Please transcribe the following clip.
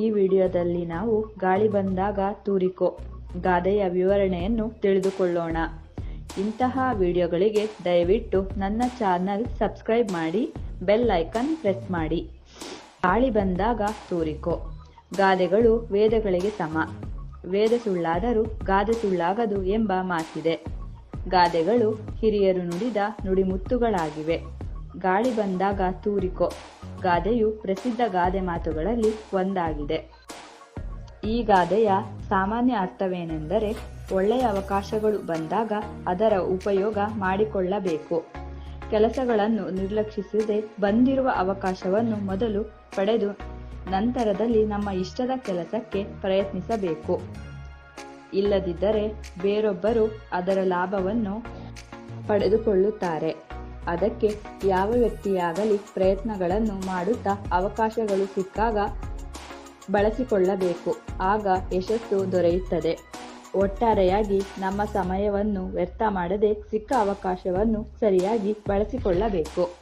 ಈ ವಿಡಿಯೋದಲ್ಲಿ ನಾವು ಗಾಳಿ ಬಂದಾಗ ತೂರಿಕೋ ಗಾದೆಯ ವಿವರಣೆಯನ್ನು ತಿಳಿದುಕೊಳ್ಳೋಣ. ಇಂತಹ ವಿಡಿಯೋಗಳಿಗೆ ದಯವಿಟ್ಟು ನನ್ನ ಚಾನಲ್ ಸಬ್ಸ್ಕ್ರೈಬ್ ಮಾಡಿ, ಬೆಲ್ ಐಕನ್ ಪ್ರೆಸ್ ಮಾಡಿ. ಗಾಳಿ ಬಂದಾಗ ತೂರಿಕೋ ಗಾದೆಗಳು ವೇದಗಳಿಗೆ ಸಮ. ವೇದ ಸುಳ್ಳಾದರೂ ಗಾದೆ ಸುಳ್ಳಾಗದು ಎಂಬ ಮಾತಿದೆ. ಗಾದೆಗಳು ಹಿರಿಯರು ನುಡಿದ ನುಡಿಮುತ್ತುಗಳಾಗಿವೆ. ಗಾಳಿ ಬಂದಾಗ ತೂರಿಕೋ ಗಾದೆಯು ಪ್ರಸಿದ್ಧ ಗಾದೆ ಮಾತುಗಳಲ್ಲಿ ಒಂದಾಗಿದೆ. ಈ ಗಾದೆಯ ಸಾಮಾನ್ಯ ಅರ್ಥವೇನೆಂದರೆ ಒಳ್ಳೆಯ ಅವಕಾಶಗಳು ಬಂದಾಗ ಅದರ ಉಪಯೋಗ ಮಾಡಿಕೊಳ್ಳಬೇಕು. ಕೆಲಸಗಳನ್ನು ನಿರ್ಲಕ್ಷಿಸದೆ ಬಂದಿರುವ ಅವಕಾಶವನ್ನು ಮೊದಲು ಪಡೆದು ನಂತರದಲ್ಲಿ ನಮ್ಮ ಇಷ್ಟದ ಕೆಲಸಕ್ಕೆ ಪ್ರಯತ್ನಿಸಬೇಕು. ಇಲ್ಲದಿದ್ದರೆ ಬೇರೊಬ್ಬರು ಅದರ ಲಾಭವನ್ನು ಪಡೆದುಕೊಳ್ಳುತ್ತಾರೆ. ಅದಕ್ಕೆ ಯಾವ ವ್ಯಕ್ತಿಯಾಗಲಿ ಪ್ರಯತ್ನಗಳನ್ನು ಮಾಡುತ್ತಾ ಅವಕಾಶಗಳು ಸಿಕ್ಕಾಗ ಬಳಸಿಕೊಳ್ಳಬೇಕು. ಆಗ ಯಶಸ್ಸು ದೊರೆಯುತ್ತದೆ. ಒಟ್ಟಾರೆಯಾಗಿ ನಮ್ಮ ಸಮಯವನ್ನು ವ್ಯರ್ಥ ಮಾಡದೆ ಸಿಕ್ಕ ಅವಕಾಶವನ್ನು ಸರಿಯಾಗಿ ಬಳಸಿಕೊಳ್ಳಬೇಕು.